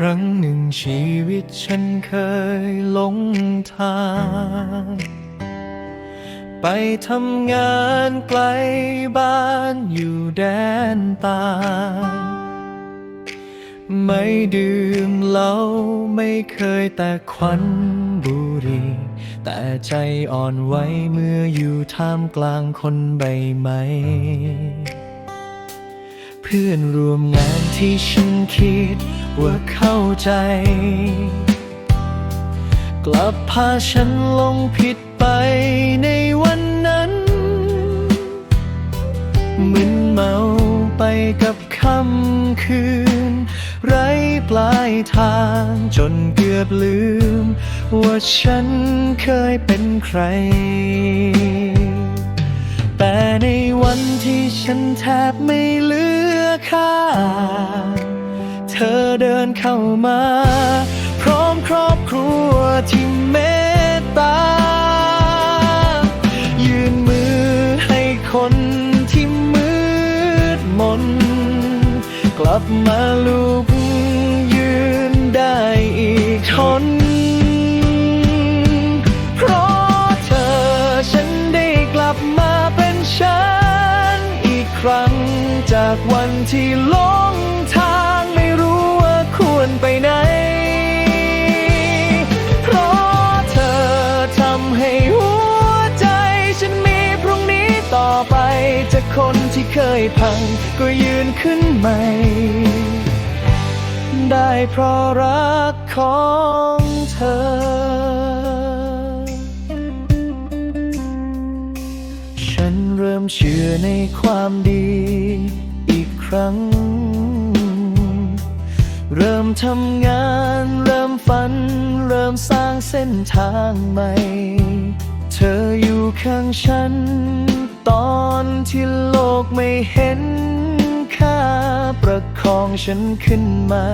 ครั้งหนึ่งชีวิตฉันเคยหลงทาง ไปทำงานไกลบ้านอยู่แดนตางไม่ดื่มเหล้าไม่เคยแต่ควันบุรี แต่ใจอ่อนไหวเมื่ออยู่ท่ามกลางคนใบไม้ เพื่อนร่วมงานที่ฉันคิดว่าเข้าใจ กลับพาฉันลงผิดไปในวันนั้นมึนเมาไปกับคำคืน ไร้ปลายทางจนเกือบลืม ว่าฉันเคยเป็นใคร แต่ในวันที่ฉันแทบไม่เหลือค่า เธอเดินเข้ามา พร้อมครอบครัวที่เมตตา ยืนมือให้คนที่มืดมน กลับมาลุกยืนได้อีกทน จากวันที่หลงทางไม่รู้ว่าควรไปไหน เพราะเธอทำให้หัวใจฉันมีพรุ่งนี้ต่อไปจากคนที่เคยพังก็ยืนขึ้นใหม่ ได้เพราะรักของเธอฉันเริ่มเชื่อในความดี รั้ง เริ่มทำงาน เริ่มฝัน เริ่มสร้างเส้นทางใหม่ เธออยู่ข้างฉัน ตอนที่โลกไม่เห็นค่าประคองฉันขึ้นมา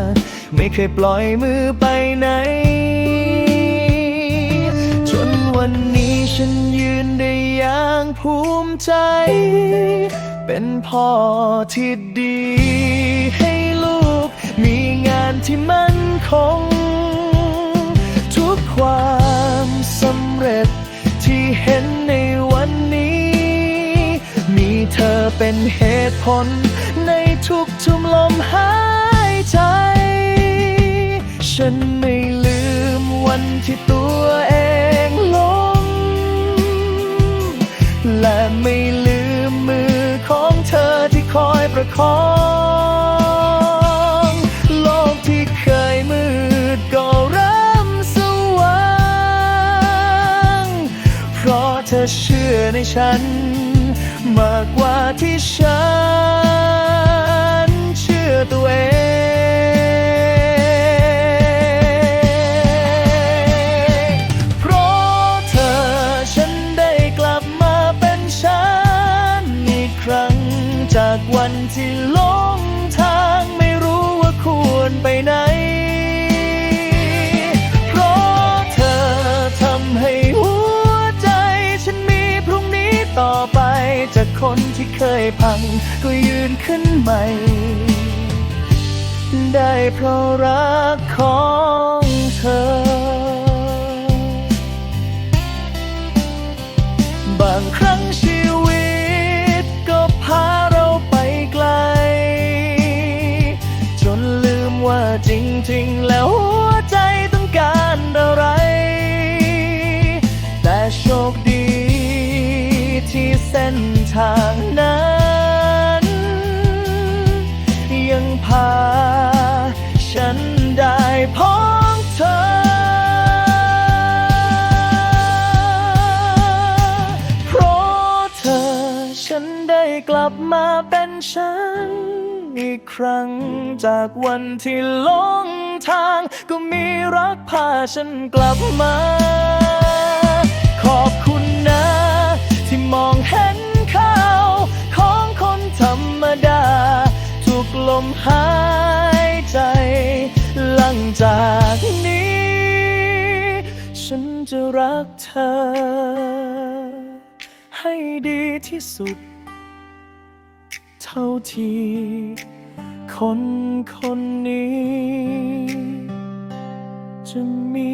ไม่เคยปล่อยมือไปไหน จนวันนี้ฉันยืนได้อย่างภูมิใจ เป็นพ่อที่ดีให้ลูก มีงานที่มั่นคง ทุกความสำเร็จที่เห็นในวันนี้ มีเธอเป็นเหตุผล ในทุกทุมลมหายใจ ฉันไม่ลืมวันที่ตัว ประคอง โลกที่เคยมืดก็เริ่มสว่าง เพราะเธอเชื่อในฉัน มากกว่าที่ฉัน เชื่อตัวเอง ที่หลงทางไม่รู้ว่าควรไปไหน เพราะเธอทำให้หัวใจ ฉันมีพรุ่งนี้ต่อไป จากคนที่เคยพัง ก็ยืนขึ้นใหม่ ได้เพราะรักของเธอ จริงๆ แล้วหัวใจต้องการอะไร แต่โชคดีที่เส้นทางนั้น ยังพาฉันได้พบเธอเพราะเธอฉันได้กลับมาเป็นฉัน อีกครั้ง จากวันที่หลงทาง ก็มีรักพาฉันกลับมา ขอบคุณนะ ที่มองเห็นข่าวของคนธรรมดา ทุกลมหายใจ หลังจากนี้ ฉันจะรักเธอ ให้ดีที่สุด เท่าที่คนคนนี้ จะมี